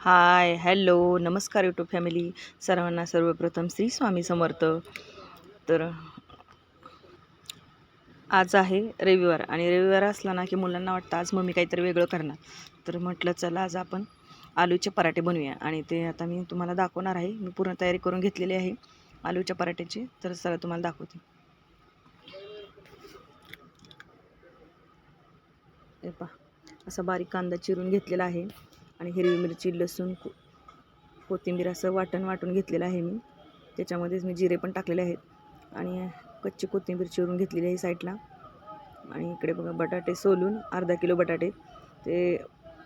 हाय hello नमस्कार YouTube family. सर्वांना सर्वप्रथम श्री स्वामी समर्थ. तर आज आहे रविवार आणि रविवार असला ना की मुलांना वाटतं आज मम्मी काहीतरी वेगळं करणार. तर म्हटलं चला आज आपण आलूचे पराठे बनवूया. आणि ते आता मी तुम्हाला दाखवणार आहे. मी पूर्ण तयारी करून घेतलेली आहे आलूच्या पराठ्याची. तर चला तुम्हाला दाखवते. हे पहा असा बारीक कांदा चिरून घेतलेला आहे. आणि हिरवी मिरची लसूण को कोथिंबीर असं वाटण वाटून घेतलेलं आहे मी. त्याच्यामध्येच मी जिरे पण टाकलेले आहेत. आणि कच्ची कोथिंबीर चिरून घेतलेली आहे साईडला. आणि इकडे बघा बटाटे सोलून अर्धा किलो बटाटे ते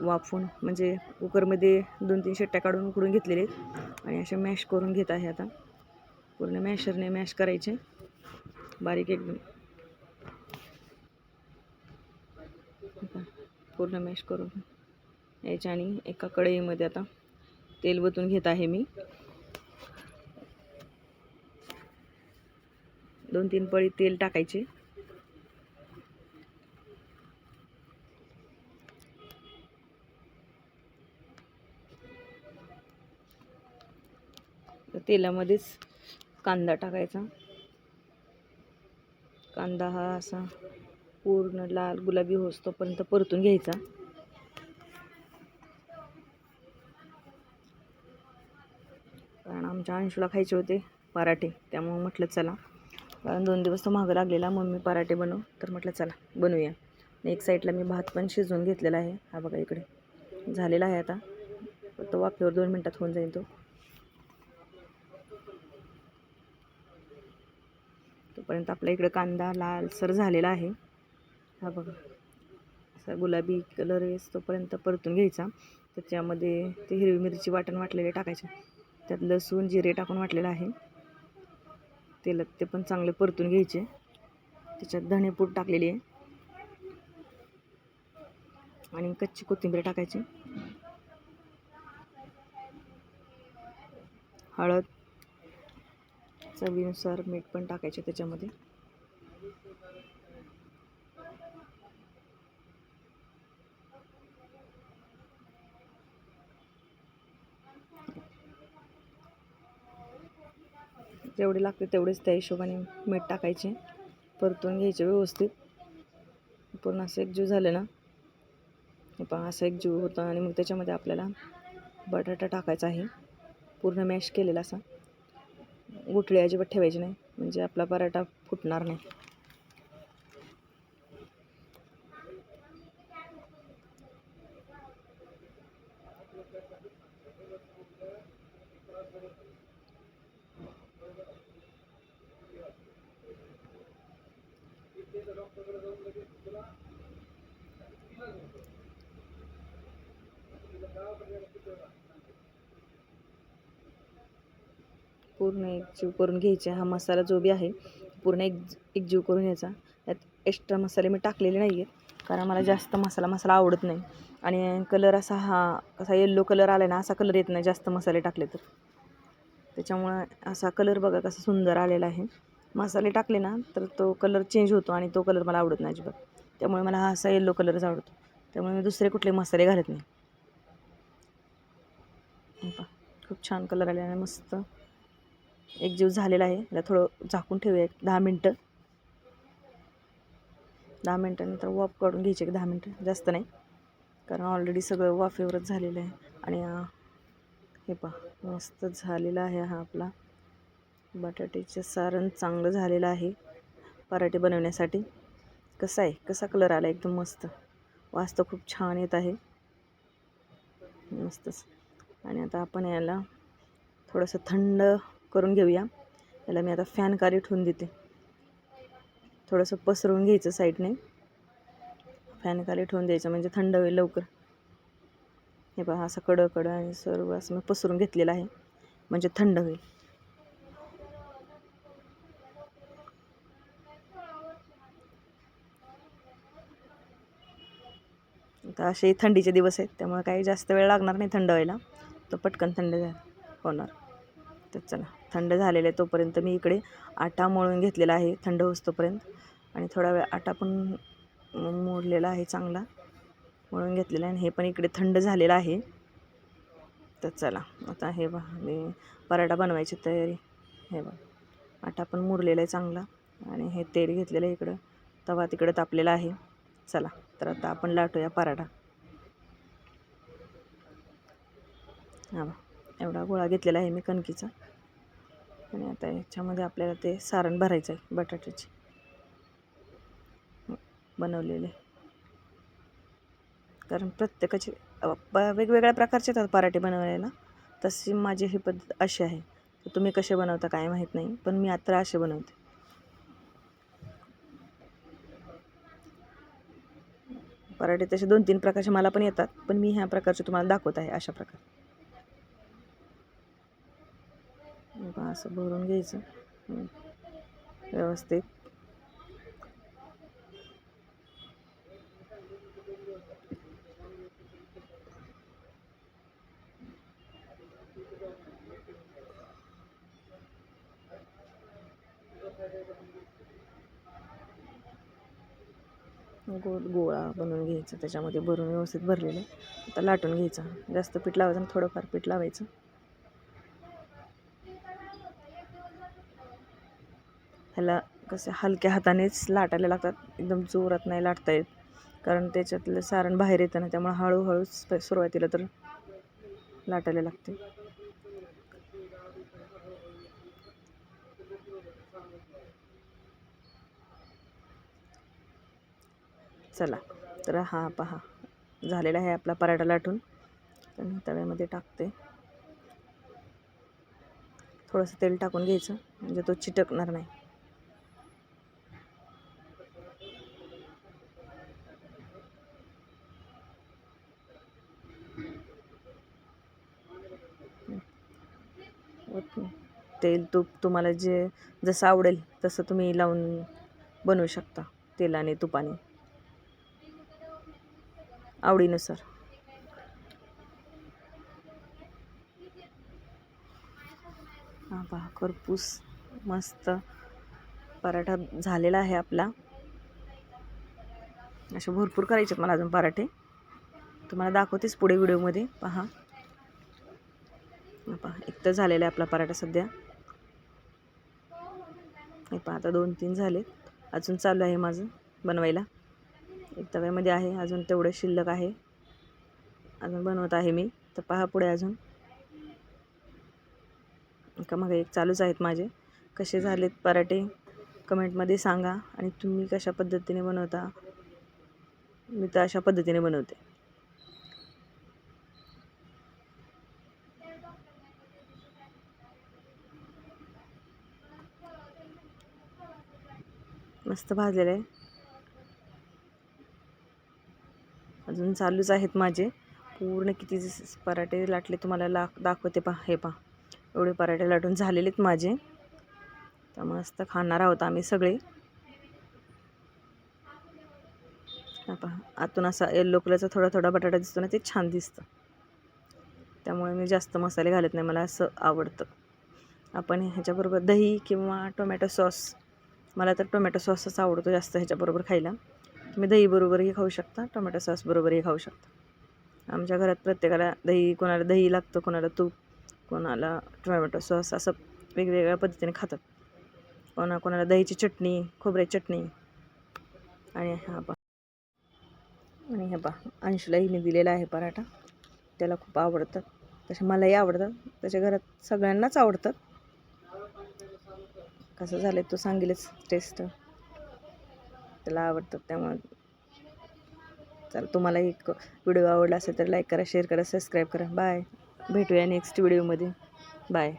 वाफून म्हणजे कुकरमध्ये दोन तीन शेट्ट्या काढून उकडून घेतलेले आहेत. आणि असे मॅश करून घेत आहे आता. पूर्ण मॅशरने मॅश करायचे. बारीक एकदम पूर्ण मॅश करून. याच्याने एका कढईमध्ये आता तेल वतून घेत आहे मी. दोन तीन पळी तेल टाकायचे. तेलामध्येच कांदा टाकायचा. कांदा हा असा पूर्ण लाल गुलाबी होतोपर्यंत परतून घ्यायचा. कारण आमच्या अंशूला खायचे होते पराठे. त्यामुळं म्हटलं चला. कारण दोन दिवस तो मागं लागलेला मम्मी पराठे बनव. तर म्हटलं चला बनवूया. आणि एक साईडला मी भात पण शिजवून घेतलेला आहे. हा बघा इकडे. झालेला आहे आता. तो वाफेवर दोन मिनटात होऊन जाईल तो. तोपर्यंत आपल्या इकडे कांदा लालसर झालेला आहे. हा बघा. असा गुलाबी कलर येस तोपर्यंत परतून घ्यायचा. त्याच्यामध्ये ते हिरवी मिरची वाटण वाटलेले टाकायचे. त्यात लसूण जिरे टाकून वाटलेलं आहे. तेलात ते पण चांगले परतून घ्यायचे. त्याच्यात धणेपूड टाकलेली आहे. आणि कच्ची कोथिंबीर टाकायची. हळद चवीनुसार मीठ पण टाकायचे त्याच्यामध्ये. जेवढे लागते तेवढेच त्या हिशोबाने मीठ टाकायचे परतून घ्यायचे व्यवस्थित. पूर्ण असं एकजीव झालं ना पण असं एकजीव होतं आणि मग त्याच्यामध्ये आपल्याला बटाटा टाकायचा आहे. पूर्ण मॅश केलेला असा. गुठळी अजिबात ठेवायची नाही म्हणजे आपला पराठा फुटणार नाही. पूर्ण एकजीव करून घ्यायचे हा मसाला जो बी आहे पूर्ण एक एकजीव करून घ्यायचा. त्यात एक्स्ट्रा मसाले मी टाकलेले नाही आहेत कारण मला जास्त मसाला मसाला आवडत नाही. आणि कलर असा हा असा येल्लो कलर आला ना असा कलर येत नाही जास्त मसाले टाकले तर. त्याच्यामुळं असा कलर बघा कसा सुंदर आलेला आहे. मसाले टाकले ना तर तो कलर चेंज होतो आणि तो कलर मला आवडत नाही अजिबात. त्यामुळे मला हा असा येल्लो कलरच आवडतो. त्यामुळे मी दुसरे कुठले मसाले घालत नाही. खूप छान कलर आले आणि मस्त. एक जीव झालेला आहे. याला थोडं झाकून ठेवूया एक दहा मिनटं. दहा मिनटानंतर वाफ काढून घ्यायचे एक दहा मिनटं. जास्त नाही. कारण ऑलरेडी सगळं वाफेवरच झालेलं आहे. आणि हे पहा मस्त झालेला आहे हा आपला. बटाट्याचं सारण चांगलं झालेलं आहे. पराठे बनवण्यासाठी. कसा आहे? कसा कलर आला? एकदम मस्त. वास तर खूप छान येत आहे. मस्तच. आणि आता आपण याला थोडंसं थंड करून घेऊया. याला मी आता फॅन कार्य ठेवून देते. थोडंसं पसरवून घ्यायचं साईडने फॅन खाली ठेवून द्यायचं म्हणजे थंड होईल लवकर. हे पहा असं कडं कडं आणि सर्व असं मी पसरून घेतलेलं आहे. म्हणजे थंड होईल. आता असे थंडीचे दिवस आहेत त्यामुळे काही जास्त वेळ लागणार नाही थंड व्हायला. तो पटकन थंड होणार. तर चला. थंड झालेलं आहे तोपर्यंत मी इकडे आटा मळून घेतलेला आहे थंड होतोपर्यंत आणि थोडा वेळ आटा पण मोडलेला आहे चांगला मळून घेतलेला आहे आणि हे पण इकडे थंड झालेलं आहे. तर चला आता हे बा मी पराठा बनवायची तयारी. हे बा आटा पण मुरलेला आहे चांगला आणि हे तेल घेतलेलं आहे इकडं तवा तिकडं तापलेला आहे. चला तर आता आपण लाटूया पराठा. हा बा एवढा गोळा घेतलेला आहे मी कणकीचा. आणि आता याच्यामध्ये आपल्याला ते सारण भरायचं आहे बटाट्याचे. हो, बनवलेले. कारण प्रत्येकाचे प वेगवेगळ्या प्रकारचे येतात पराठे बनवायला. तशी माझी ही पद्धत अशी आहे. तर तुम्ही कसे बनवता काय माहीत नाही पण मी आता असे बनवते. पराठे तसे दोन तीन प्रकारचे मला पण येतात पण मी ह्या प्रकारचे तुम्हाला दाखवत आहे अशा प्रकारे. बघा, असं भरून घ्यायचं. व्यवस्थित. गोल गोळा बनवून घ्यायचा. त्याच्यामध्ये भरून व्यवस्थित भरलेलं. आता लाटून घ्यायचं. जास्त पीठ लावायचं आणि थोडंफार पीठ लावायचं. कसे हलक्या हातानेच लाटायला लागतात. एकदम जोरात नाही लाटता येत. कारण त्याच्यातलं सारण बाहेर येतं ना त्यामुळे हळूहळू सुरुवातीला तर लाटायला लागते. चला तर हा पहा. झालेला आहे आपला पराठा लाटून. तव्यामध्ये टाकते. थोडंसं तेल टाकून घ्यायचं. म्हणजे तो चिटकणार नाही. तेल तूप तुम्हाला जे जसं आवडेल तसं तुम्ही लावून बनवू शकता तेलाने तुपाने. आवडीनुसार. पहा खरपूस मस्त पराठा झालेला आहे आपला. असे भरपूर करायचे मला अजून पराठे. तुम्हाला दाखवतेच पुढे व्हिडिओमध्ये. पहा. तर झालेला आहे आपला पराठा सध्या. हे पहा आता दोन तीन झाले अजून चालू आहे माझं बनवायला. एक तव्यामध्ये आहे अजून तेवढं शिल्लक आहे. अजून बनवत आहे मी तर पहा पुढे अजून. का मग एक चालूच आहेत माझे. कसे झालेत पराठे? कमेंटमध्ये सांगा. आणि तुम्ही कशा पद्धतीने बनवता? मी तर अशा पद्धतीने बनवते. मस्त भाजलेलं आहे. अजून चालूच आहेत माझे. पूर्ण किती ज- पराठे लाटले तुम्हाला ला दाखवते पहा हे पहा. एवढे पराठे लाटून झालेलेत माझे. तर मस्त खाणार आहोत आम्ही सगळे. पहा आतून असा येल्लो कलरचा थोडा थोडा बटाटा दिसतो ना ते छान दिसतं. त्यामुळे मी जास्त मसाले घालत नाही मला असं आवडतं. आपण ह्याच्याबरोबर दही किंवा टोमॅटो सॉस मला तर टोमॅटो सॉसच आवडतो जास्त ह्याच्याबरोबर खायला. तुम्ही दहीबरोबरही खाऊ शकता टोमॅटो सॉसबरोबरही खाऊ शकता. आमच्या घरात प्रत्येकाला दही कोणाला दही लागतं कोणाला तूप कोणाला टोमॅटो सॉस असं वेगवेगळ्या पद्धतीने खातात. कोणा कोणाला दहीची चटणी खोबऱ्याची चटणी आणि हा पा आणि हे पा अंशलाही मी दिलेला आहे पराठा. त्याला खूप आवडतात. तसे मलाही आवडतात. त्याच्या घरात सगळ्यांनाच आवडतात. कसं झालं तो सांगेलच टेस्ट त्याला आवडतात त्यामुळे. चल तुम्हाला एक व्हिडिओ आवडला असेल तर लाईक करा शेअर करा सबस्क्राईब करा. बाय भेटूया नेक्स्ट व्हिडिओमध्ये बाय